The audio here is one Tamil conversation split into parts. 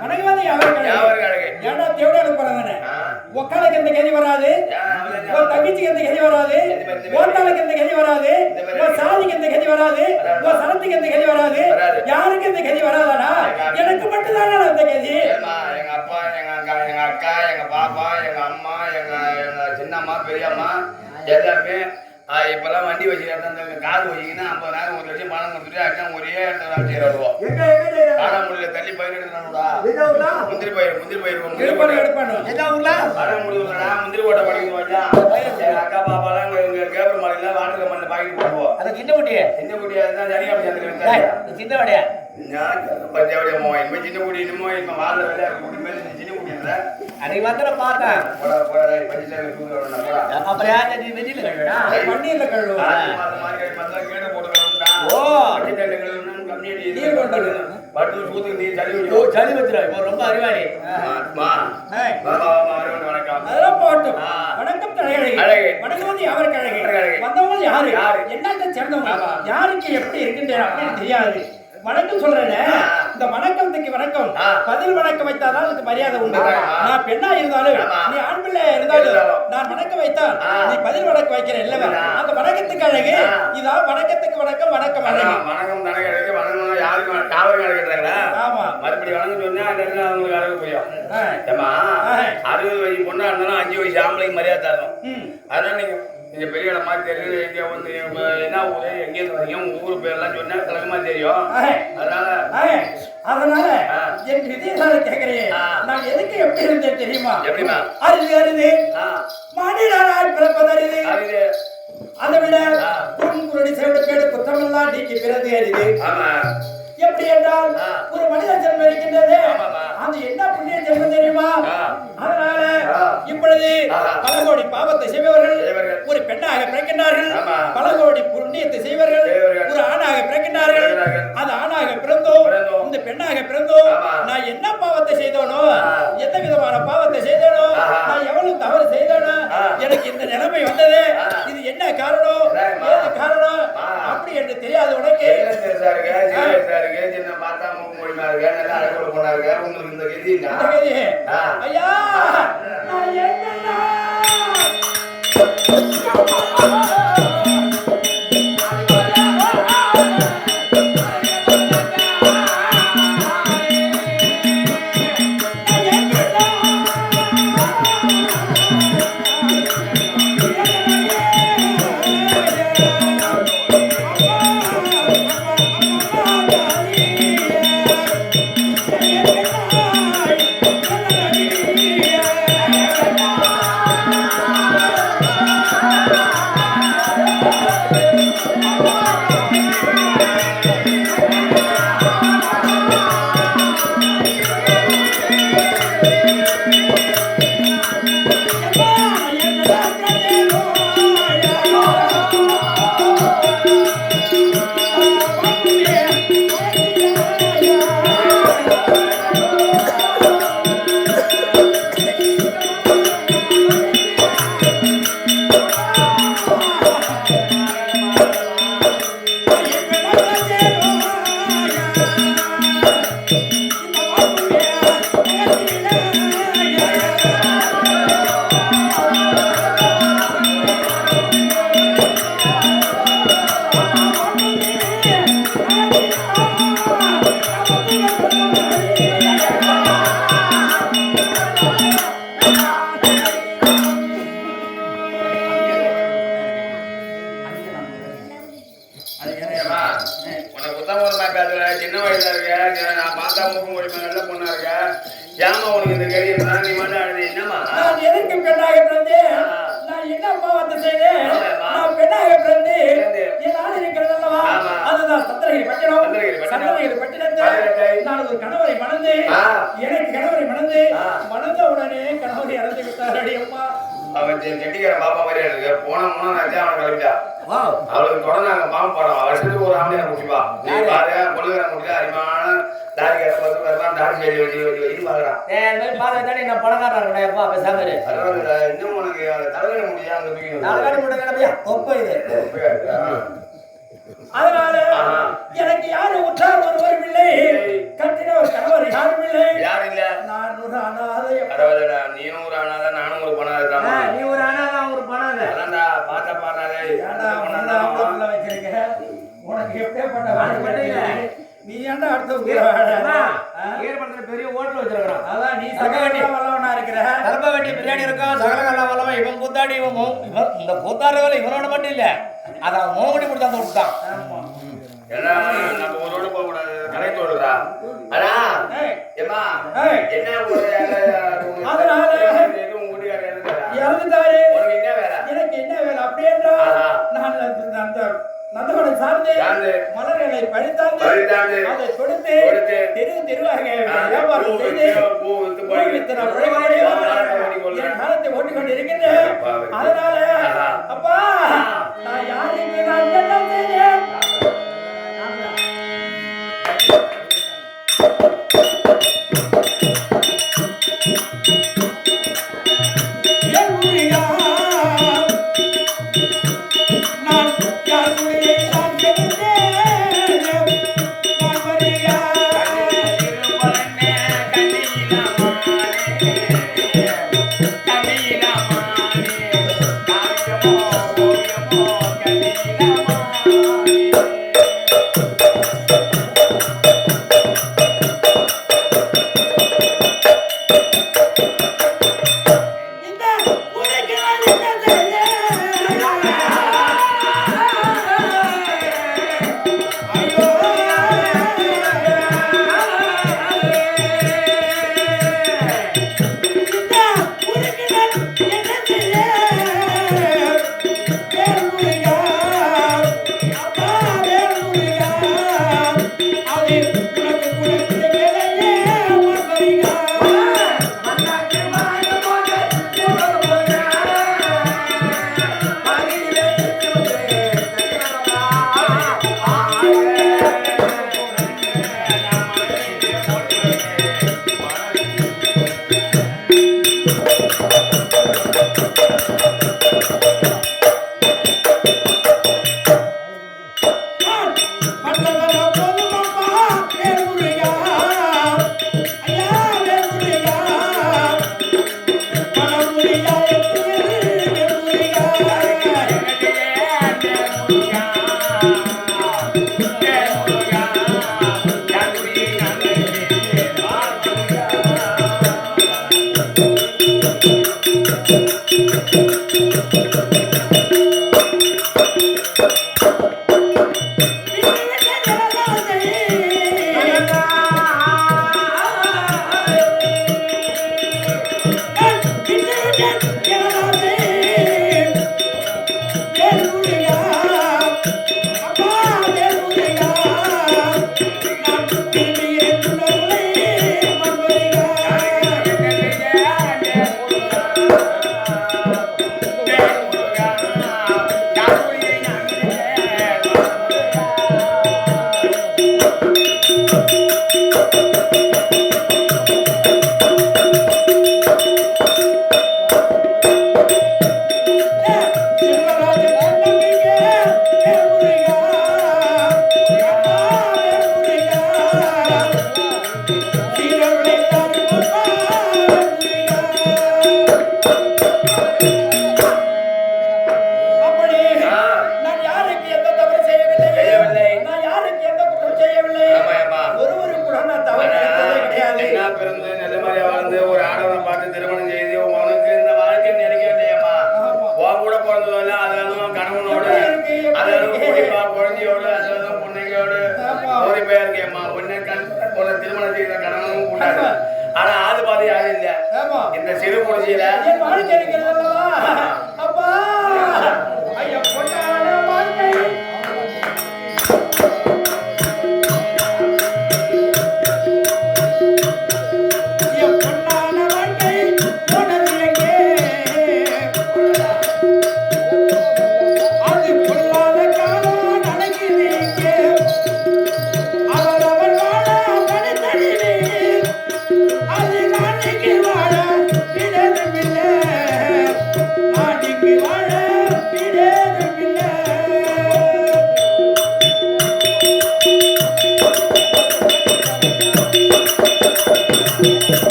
ನನಗೆ ஏன்டா தேவடா அனுப்புறாங்க ஒக்காலுக்கு எந்த கதி வராது? தங்கச்சிக்கு எந்த கதி வராது? ஓட்டாளுக்கு எந்த கதி வராது? உன் எந்த கதி வராது? உன் எந்த கதி வராது? யாருக்கு எந்த கதி வராதாடா? எனக்கு மட்டும் தானடா அந்த கதி. எங்க அப்பா எங்க எங்க அக்கா எங்க பாப்பா எங்க அம்மா எங்க எங்க சின்னம்மா பெரியம்மா எல்லாமே இப்பெல்லாம் வண்டி வச்சுக்கிட்டு அந்த கார் வச்சுக்கினா ஐம்பதாயிரம் ஒரு லட்சம் பணம் கொடுத்துட்டு அடிச்சா ஒரே இடத்துல வச்சுக்கிறாடுவோம் காராமூலில தள்ளி பயிர் எடுக்கிறானுடா முந்திரி பயிர் முந்திரி பயிர் முந்திரி பயிர் எடுப்பானு காராமூலி முந்திரி கோட்டை படிக்க வச்சா அக்கா பாப்பா எல்லாம் கேப்ரல் மாலையில வாட்டுக்கு மண்ணில் பாக்கி போடுவோம். அதை சின்ன குட்டியே. சின்ன குட்டியா இருந்தா சரியா சின்ன வடையா? அன்னைக்கு மாத்திரம் பார்த்தேன் என்ன சேர்ந்தவங்க யாருக்கு எப்படி இருக்குன்னு தெரியாது வணக்கம் சொல்றேனே. இந்த வணக்கத்துக்கு வணக்கம். பதில் வணக்கம் வைத்தாதான் அதுக்கு மரியாதை உண்டு. நான் பெண்ணா இருந்தாலும். நீ ஆண் பிள்ளை இருந்தாலும். நான் வணக்கம் வைத்தால். நீ பதில் வணக்கம் வைக்கிற இல்லவா. அந்த வணக்கத்துக்கு அழகு. இதான் வணக்கத்துக்கு வணக்கம் வணக்கம் அழகு வணக்கம் தனக்கு அழகு வணக்கம் யாருக்கு வணக்கம்? காவலுக்கு அழகுறாங்களா ஆமா மறுபடியும் வணக்கம் சொன்னா அந்த அவங்களுக்கு அழகு. ஏம்மா ஆ. அறுபது வயசு பொண்ணா இருந்தாலும் அஞ்சு வயசு ஆம்பளைக்கு மரியாதை தரணும் ம். அதனால நீங்க நீங்கள் பெரிய இடம் மாதிரி தெரியல எங்கே வந்து என்ன ஊர்? எங்கேருந்து வரீங்க? உங்கள் ஊர் பேர்லாம் சொன்னால் கலகமாக தெரியும். அதனால அதனால என் விதியனால கேட்கிறேன் நான் எதுக்கு எப்படி இருந்தேன் தெரியுமா? எப்படிமா அருது அருது. மாநிலாராய் பிறப்பது அருது. அருது. அதை விட பொன்குருடி சேவடுக்கேடு குத்தமெல்லாம் நீக்கி பிறகு அருது. ஆமா. எப்படி என்றால் ஒரு மனித ஜென்மம் இருக்கின்றது அது என்ன புண்ணிய ஜென்மம் தெரியுமா? அதனால இப்பொழுது. பல கோடி பாவத்தை செய்பவர்கள். ஒரு பெண்ணாக பிறக்கின்றார்கள். பல கோடி புண்ணியத்தை செய்வர்கள். ஒரு ஆணாக பிறக்கின்றார்கள். அது ஆணாக பிறந்தோம். இந்த பெண்ணாக பிறந்தோம். நான் என்ன பாவத்தை செய்தோனோ. எந்த விதமான பாவத்தை செய்தேனோ. நான் எவ்வளவு தவறு செய்தேனோ. எனக்கு இந்த நிலைமை வந்தது. இது என்ன காரணம். ஏது காரணம். அப்படி என்று தெரியாது உனக்கு மூக்கு நல்லா அழகோட இருக்கு உங்களுக்கு இந்த கதி. ஐயா Thank you. நான் பணக்காரன் எப்பா, பேசாம இரு. இன்னும் உனக்கு தலைவலி முடியா அங்க? தொப்பை இது. அதனால. எனக்கு யாரும் உற்றார் ஒருவரும் இல்லை கட்டின ஒரு கணவர் யாரும் இல்லை யாரும் இல்ல நான் ஒரு அனாதை பரவாயில்லடா நீயும் ஒரு அனாதான் நானும் ஒரு பணம் இருக்கான் நீ ஒரு அனாதை, ஒரு பணாதை. அதான்டா பாத்தா பாடாதே ஏன்டா வச்சிருக்க? உனக்கு எப்பேற்பட்ட வாழ்க்கை கிடைக்குது? நீ ஏன்டா அடுத்த பெரிய hotel வச்சிருக்கிறான். அதான் நீ சகவட்டி வல்லவனா இருக்கிற? கருப்பை வெட்டி பிரியாணி இருக்கும் சகலகல்லா வல்லவன் இவன் கூத்தாடி இவன் இந்த கூத்தாடுற வேலை இவனோட மட்டும் இல்ல. அதான் மோகடி ஆமா. ஏன்னா நம்ம ரோடு போக கூடாது. கடை தோடுறா அடா ஏய், ஏமா என்ன ஒரு அதனால? இறந்துட்டாரு. உனக்கு என்ன வேலை? எனக்கு என்ன வேலை? அப்படி என்றால் ஆஹா. நான் அந்த- நந்தவனம் சார்ந்து மலர்களை அதை கொடுத்து தெரு தெருவாக வியாபாரம் செய்து. காலத்தை ஓட்டிக் கொள்கிறேன். என் காலத்தை ஓட்டிக் கொண்டு இருக்கின்றேன். அதனால. அப்பா நான் யாருக்கு நான் என்ன செய்தேன்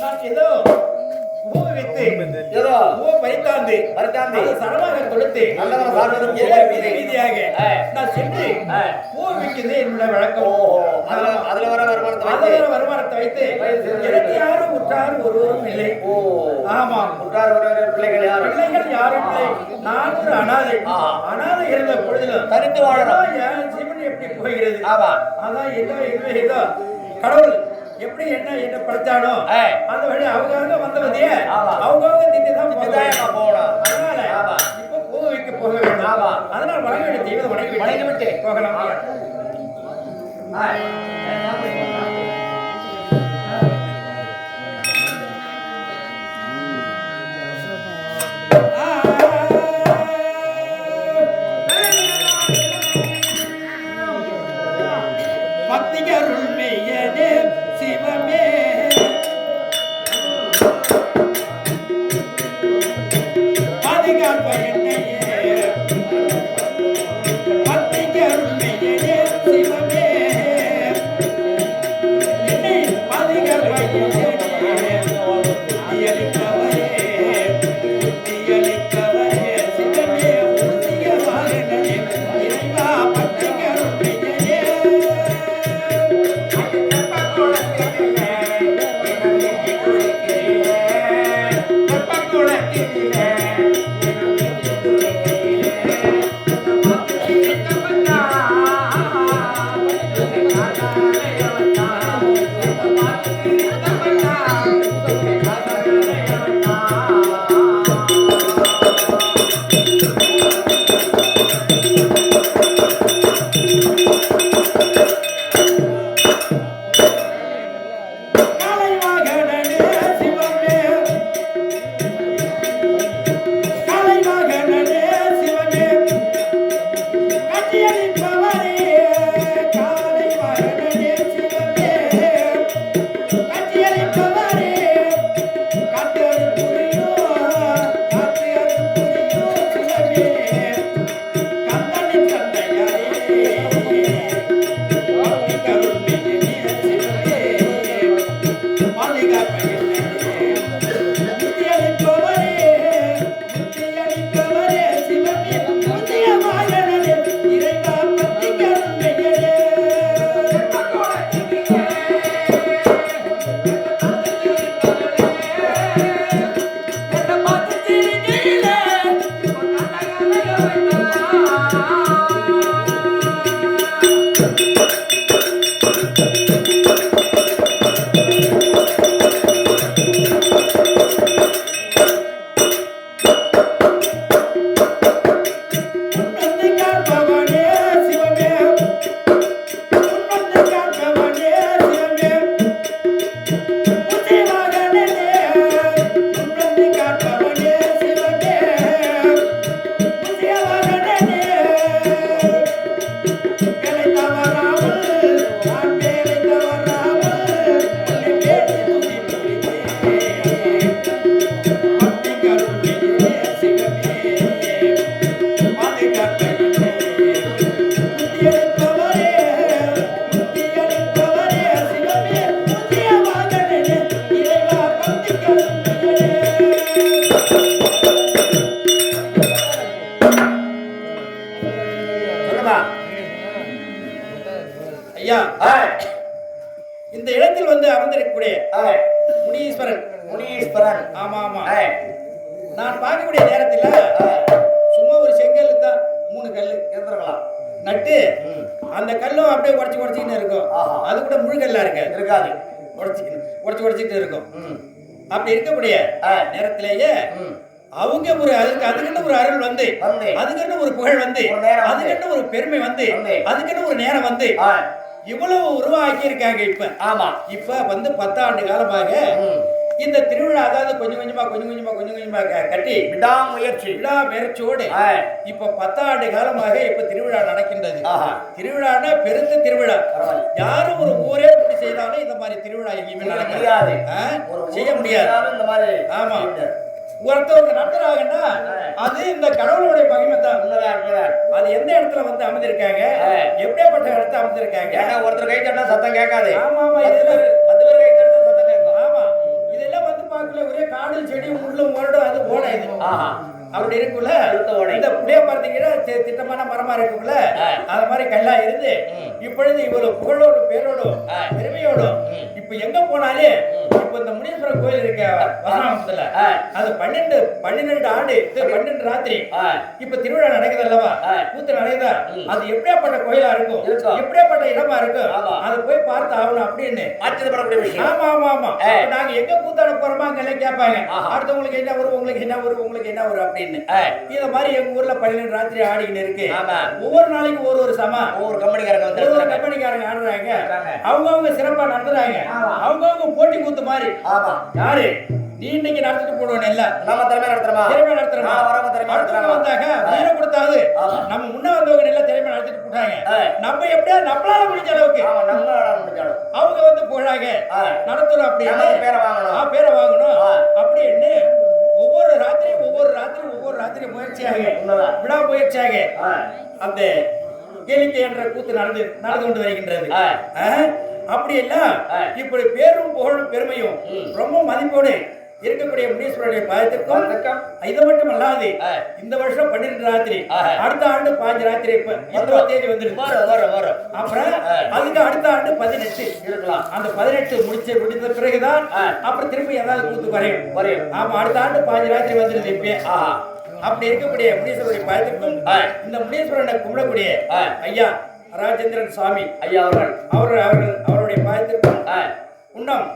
நான் ஏதோ பூமி வைத்து ஏதோ பூ பறித்தாந்து பறித்தாந்து சரமாக கொடுத்து ரீதியாக நான் பூ விற்கிறது என்னுடைய வழக்கம் அதுல வர வருமானத்தை அதுல வருமானத்தை வைத்து எனக்கு ஒருவரும் இல்லை ஓ ஆமா. உற்றார் ஒருவர் பிள்ளைகள் யாரும் யாரும் இல்லை நான் அனாதை அனாதை இருந்த பொழுதிலும் தனித்து வாழலாம் எப்படி போகிறது ஆமா. அதான் ஏதோ ஏதோ ஏதோ கடவுள் எப்படி என்ன என்ன படிச்சானோ அந்த வழி அவங்க அவங்க வந்தவதைய அவங்க அவங்க திட்டி தான் போகணும் அதனால இப்போ கோவைக்கு போக வேண்டாம். அதனால வணங்க வேண்டிய தெய்வம் வணங்கி வணங்கி விட்டு. போகலாம். முனீஸ்வரன் ஆமா ஆமா. நான் பார்க்கக்கூடிய நேரத்துல சும்மா ஒரு செங்கல் தான் மூணு கல் இருந்திருக்கலாம். நட்டு அந்த கல்லும் அப்படியே உடச்சி உடச்சிக்கிட்டு இருக்கும். அது கூட முழுகல்லா இருக்காது. இருக்காது. உடச்சிக்கிட்டு உடச்சி உடச்சிட்டு இருக்கும். அப்படி இருக்கக்கூடிய. நேரத்திலேயே அவங்க ஒரு அதுக்கு அதுக்குன்னு ஒரு அருள் வந்து. அதுக்குன்னு ஒரு புகழ் வந்து. அதுக்குன்னு ஒரு பெருமை வந்து. அதுக்குன்னு ஒரு நேரம் வந்து இவ்வளவு உருவாக்கி இருக்காங்க இப்ப. ஆமா. இப்ப வந்து பத்தாண்டு காலமாக இந்த திருவிழா அதாவது கொஞ்சம் கொஞ்சமா கொஞ்சம் கொஞ்சமா கொஞ்சம் கொஞ்சமா கட்டி விடாமுயற்சி. ஆ, இப்ப பத்தாண்டு காலமாக இப்ப திருவிழா நடக்கின்றது. ஆஹா. திருவிழான்னா பெருத்த திருவிழா. யாரும் ஒரு ஊரே இப்படி செய்தாலும் இந்த மாதிரி திருவிழா எங்கேயுமே நடக்க முடியாது. செய்ய முடியாது இந்த மாதிரி ஆமா. ஒருத்தவங்க நடத்துறாங்கன்னா அது இந்த கடவுளுடைய மகிமை தான். அது எந்த இடத்துல வந்து அமைந்திருக்காங்க. எப்படியாப்பட்ட இடத்துல அமைந்திருக்காங்க ஒருத்தர் கை தட்டினா சத்தம் கேட்காது. ஆமா, ஆமா, அது ஓட இது ஆஹா. அப்படி இருக்குல்ல. இந்த புளிய தி- திட்டமான மரமா இருக்கும்ல ஆ. அது மாதிரி கல்லா இருந்து. இப்பொழுது இவ்வளவு புகழோடு பேரோடும். பெருமையோடும். இப்ப எங்க போனாலே இப்ப இந்த முனீஸ்வரர் கோயில் இருக்க வசனாமத்துல. அது பன்னெண்டு பன்னிரெண்டு ஆண்டு பன்னெண்டு ராத்திரி இப்ப திருவிழா நடக்குது அல்லவா. கூத்து நடக்குதா. அது எப்படியாப்பட்ட கோயிலா இருக்கும். எப்படியாப்பட்ட இடமா இருக்கும். அதை போய் பார்த்து ஆகணும் அப்படின்னு ஆமா ஆமா ஆமா நாங்க எங்க கூத்தாட போறோமோ அங்க எல்லாம் கேட்பாங்க. அடுத்தவங்களுக்கு என்ன வரும் உங்களுக்கு என்ன வரும் உங்களுக்கு என்ன வரும் அப்படின்னு ஆ, இந்த மாதிரி எங்க ஊர்ல பன்னிரெண்டு ராத்திரி ஆடிக்கிட்டு இருக்கு. ஆமா. ஒவ்வொரு நாளைக்கு ஒரு ஒரு சமா. ஒவ்வொரு கம்பெனிக்காரங்க வந்து நடத்துறாங்க. கம்பெனிக்காரங்க ஆடுறாங்க. ஆடுறாங்க. அவங்க அவங்க சிறப்பா நடத்துறாங்க. அவங்க அவங்க போட்டி கூத்து மாதிரி ஆமா. யாரு? நீ இன்னைக்கு நடத்திட்டு போடுவேன் இல்ல. நம்ம திறமை நடத்துறோமா திறமை நடத்துறோம் வரவங்க திறமை நடத்துறாங்க வந்தாங்க வீர கொடுத்தாது ஆமா. நம்ம முன்ன வந்தவங்க எல்லாம் திறமை நடத்திட்டு போட்டாங்க. நம்ம எப்படியா? நம்மளால முடிஞ்ச அளவுக்கு. ஆமா நம்ம விளையாட முடிஞ்சாலும் அவங்க வந்து போறாங்க. நடத்துறோம் அப்படின்னு. நம்ம பேரை வாங்கணும். பேரை வாங்கணும். அப்படின்னு ஒவ்வொரு ராத்திரி ஒவ்வொரு ராத்திரி ஒவ்வொரு ராத்திரி முயற்சியாக. விடா முயற்சியாக அந்த கேளிக்கை என்ற கூத்து நடந்து நடந்து கொண்டு வருகின்றது? அப்படி எல்லாம். இப்படி பேரும் புகழும் பெருமையும். ரொம்ப மதிப்போடு இருக்கக்கூடிய முனீஸ்வரருடைய பாதத்திற்கும். இது மட்டும் அல்லாது. இந்த வருஷம் பன்னிரெண்டு ராத்திரி. அடுத்த ஆண்டு பாஞ்சு ராத்திரி இப்ப இருபது தேதி வந்துருக்கு அப்புறம். அதுக்கு அடுத்த ஆண்டு பதினெட்டு இருக்கலாம் அந்த பதினெட்டு முடிச்ச முடிந்த பிறகுதான். அப்புறம் திருப்பி ஏதாவது கூத்து குறையும் குறையும். ஆமா அடுத்த ஆண்டு பாஞ்சு ராத்திரி வந்துருது இப்பயே ஆஹா அப்படி இருக்கக்கூடிய முனீஸ்வரருடைய பாதத்திற்கும். இந்த முனீஸ்வரனை கும்பிடக்கூடிய. ஐயா ராஜேந்திரன் சுவாமி ஐயா அவர்கள் அவர் அவர்கள் அவருடைய பாதத்திற்கும் உண்ணம்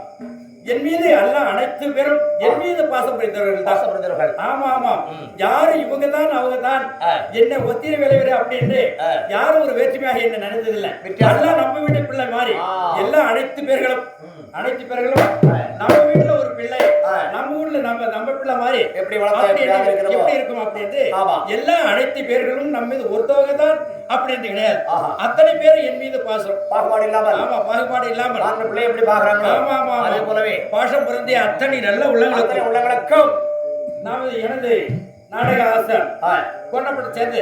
என் மீது எல்லாம் அனைத்து பேரும் என் மீது பாசம் புரிந்தவர்கள் தான் பாசப்படுத்தவர்கள் ஆமா ஆமா. யாரு இவங்க தான் அவங்க தான். என்ன ஒத்திர விளைவிற அப்படின்னு. யாரும் ஒரு வேற்றுமையாக என்ன நினைத்ததில்லை. எல்லாம் நம்ம வீட்டு பிள்ளை மாதிரி ஆ. எல்லாம் அனைத்து பேர்களும் அனைத்து பேர்களும். நம்ம வீட்டுல ஒரு பிள்ளை. நம்ம ஊர்ல நம்ம நம்ம பிள்ளை மாதிரி எப்படி எப்படி இருக்கும் அப்படின்னு. எல்லா அனைத்து பேர்களும் நம்ம மீது ஒருத்தவங்க தான் அப்படின்னு கிடையாது. அத்தனை பேர் என் மீது பாசம். பாகுபாடு இல்லாமல். ஆமா பாகுபாடு இல்லாமல். நாங்கள் பிள்ளை எப்படி பாக்குறாங்களோ ஆமா ஆமா. அதே போலவே. பாசம் பொருந்திய அத்தனை நல்ல அத்தனை உள்ளங்களுக்கு உள்ளங்களுக்கும். நமது எனது நாடக ஆசான் ஆ, கொண்டப்பட்டு சேர்ந்து.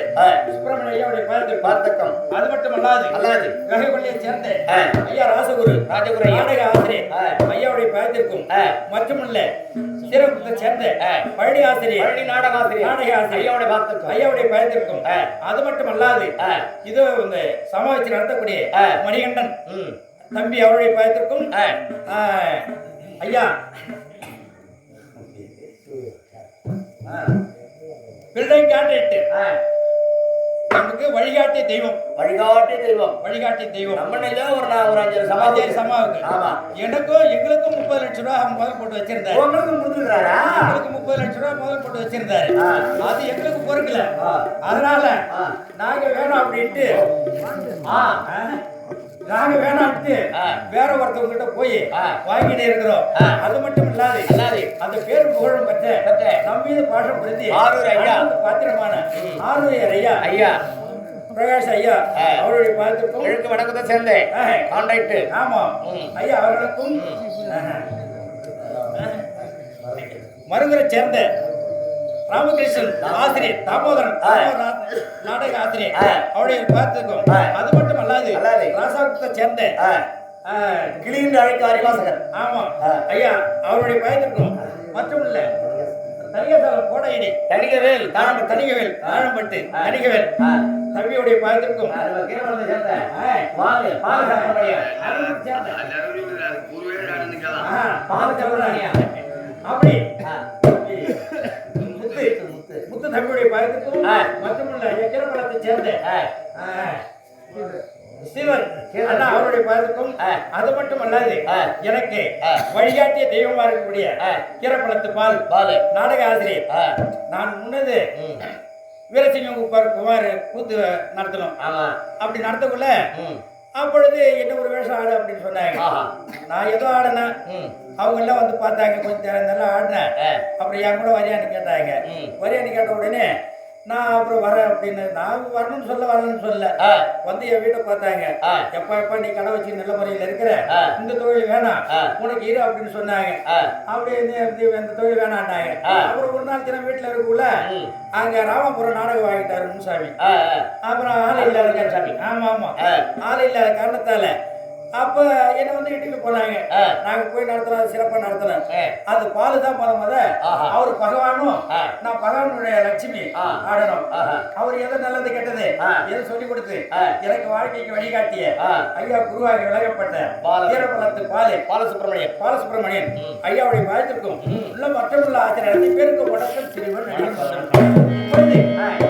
சுப்பிரமணிய ஐயாவுடைய பாதத்திற்கு பார்த்தக்கம் அது மட்டும் அல்லாது அல்லாது. ககைப்பள்ளியை சேர்ந்த. ஐயா ராசகுரு ராஜகுரு. நாடக ஆசிரியர். ஐயாவுடைய பாதத்திற்கும் ஆ. மட்டுமல்ல சிறப்பு சேர்ந்த. பழனி ஆசிரியர் பழனி நாடகாசிரியர் நாடக ஆசிரியர் ஐயாவுடைய பார்த்தக்கம் ஐயாவுடைய பாதத்திற்கும் ஆ. அது மட்டும் அல்லாது. இது இந்த சமாளிச்சு நடத்தக்கூடிய. மணிகண்டன் தம்பி அவருடைய. ஆ, ஐயா கான்ட்ராக்ட் ஆ. நமக்கு வழிகாட்டிய தெய்வம். வழிகாட்டி தெய்வம். வழிகாட்டிய தெய்வம். நம்ம ஒரு நான் ஒரு அஞ்சு சமாஜ சமாதி சமாவுக்கு ஆமா. எனக்கும் எங்களுக்கும் முப்பது லட்சம் ரூபாய் முதல் போட்டு வச்சிருந்தாரு. உங்களுக்கு முடிஞ்சுக்கிறாரா எங்களுக்கு முப்பது லட்சம் ரூபாய் முதல் போட்டு வச்சிருந்தாரு. அது எங்களுக்கு பொறுக்கல. அதனால. நாங்க வேணாம் அப்படின்ட்டு. நாங்க வேணாம்ட்டு ஆ. வேற ஒருத்தவங்க கிட்ட போய். வாங்கிட்டே இருக்கிறோம். அது மட்டும் இல்லாது அல்லாது. அந்த பேர் புகழும் பெற்ற பெற்ற நம் மீது பாஷம் புரிந்து ஆரூர் ஐயா. பாத்திரமான ஆரூர் ஐயா ஐயா பிரகாஷ் ஐயா. அவருடைய பாதத்திற்கும் கிழக்கு வடக்கத்தை சேர்ந்த ஆ. கான்ட்ராக்ட் ஆமா. ஐயா அவர்களுக்கும். மருங்கரை சேர்ந்த ராமகிருஷ்ணன் ஆசிரியர் தாமோதரன் நாடக ஆசிரியர். அவருடைய பார்த்துக்கும் ஆ. அது மட்டும் அல்லாது. ராசாபுரத்தை சேர்ந்த கிளியின் அழைக்க அறிவாசகர். ஆமா. ஐயா அவருடைய பயத்திற்கும் மற்றும் இல்ல தனிகசாலம் கோடையடி தணிகவேல் தாழம் தனிகவேல் தாழம்பட்டு. தனிகவேல். தம்பியுடைய சுப்பிரமணியா அப்படி. முத்து தம்பியுடைய பயத்துக்கும். மட்டுமல்ல எக்கிரமலத்தை சேர்ந்த சிவன் அண்ணா அவருடைய பயத்துக்கும். அது மட்டும் அல்லாது. எனக்கு. வழிகாட்டிய தெய்வமா இருக்கக்கூடிய. கீரப்பழத்து பால் பாலு நாடக ஆசிரியர். நான் முன்னது. வீரசிங்கம் குமார் குமார் கூத்து நடத்தணும் அப்படி நடத்தக்குள்ள. அப்பொழுது என்ன ஒரு வேஷம் ஆடு அப்படின்னு சொன்னாங்க. நான் ஏதோ ஆடினேன் ம். அவங்க எல்லாம் வந்து பார்த்தாங்க கொஞ்சம் நேரம் நல்லா ஆடினேன். அப்புறம் என் கூட வரியான்னு கேட்டாங்க. வரியான்னு கேட்ட உடனே நான் அப்புறம் வரேன் அப்படின்னு நான் வரணும்னு சொல்ல வரணும்னு சொல்ல. வந்து என் வீட்டை பார்த்தாங்க. எப்பா எப்பா நீ கடை வச்சு நல்ல முறையில் இருக்கிற. இந்த தொழில் வேணாம். உனக்கு இரு அப்படின்னு சொன்னாங்க ஆ. அப்படி இந்த தொழில் வேணான்னாங்க. அப்புறம் ஒரு நாள் தினம் வீட்டில் இருக்கக்குள்ள ம். அங்க ராமபுரம் நாடகம் வாங்கிட்டாரு முன்சாமி. அப்புறம் ஆள் இல்லாத சாமி ஆமா ஆமா. ஆள் இல்லாத காரணத்தால அப்ப என்ன வந்து இட்டுட்டு போனாங்க. நாங்க போய் நடத்துறோம் சிறப்பா நடத்துறோம். அது பாலு தான் முத முத. அவர் பகவானும். நான் பகவானுடைய லட்சுமி. ஆடணும். அவர் எது நல்லது கெட்டது. எது சொல்லி கொடுத்து. எனக்கு வாழ்க்கைக்கு வழிகாட்டிய. ஐயா குருவாக விலகப்பட்ட பால- வீரபலத்து பாலு பாலசுப்ரமணியன் பாலசுப்ரமணியன். ஐயாவுடைய வாழ்த்திற்கும். உள்ள மற்றமுள்ள ஆசிரியர் அனைத்து பேருக்கு இப்பொழுது ஆ.